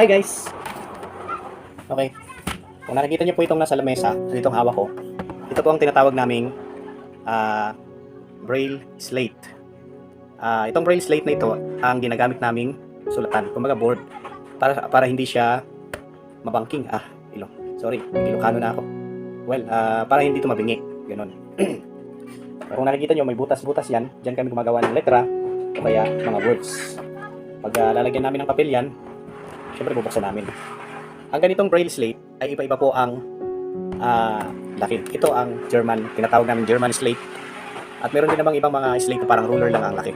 Hi guys! Okay. Kung nakikita niyo po itong nasa lamesa, itong hawak ko, ito po ang tinatawag naming ah, braille slate. Ah, itong braille slate na ito ang ginagamit naming sulatan, kumbaga board, para para hindi siya mabangking. Ah, ilo. Sorry, Ilocano na ako. Well, ah, para hindi ito mabingi. Ganon. Kung nakikita nyo, may butas-butas yan. Diyan kami gumagawa ng letra o kaya mga words. Pag ah, lalagyan namin ng papel yan, syempre bubuksan namin. Ang ganitong braille slate ay iba-iba po ang ah, laki. Ito ang German, tinatawag namin German slate. At meron din namang ibang mga slate na parang ruler lang ang laki.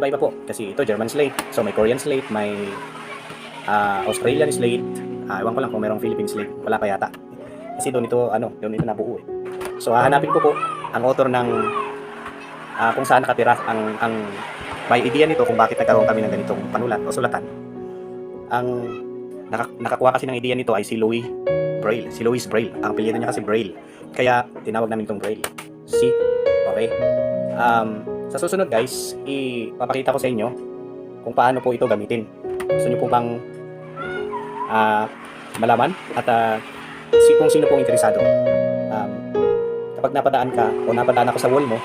Iba-iba po. Kasi ito German slate. So may Korean slate, may ah, Australian slate. Ah, ewan ko lang kung merong Philippine slate. Wala pa yata. Kasi doon ito, ano, doon ito nabuo eh. So hahanapin ko po ang author ng ah, kung saan nakatira ang ang may idea nito kung bakit nagkaroon kami ng ganitong panulat o sulatan. Ang naka, nakakuha kasi ng idea nito ay si Louis Braille. Si Louis Braille. Ang apelyido niya kasi Braille. Kaya tinawag namin itong Braille. See? Okay? Um, sa susunod guys, ipapakita ko sa inyo kung paano po ito gamitin. Gusto niyo po bang ah, malaman at ah, si, kung sino pong interesado. Um, kapag napadaan ka o napadaan ako sa wall mo,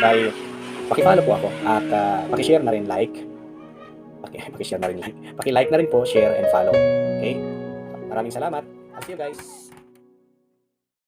abay, pakifollow po ako at uh, pakishare na rin like. Paki, pakishare na rin like. Paki-like na rin po, share and follow. Okay? Maraming salamat. I'll see you guys.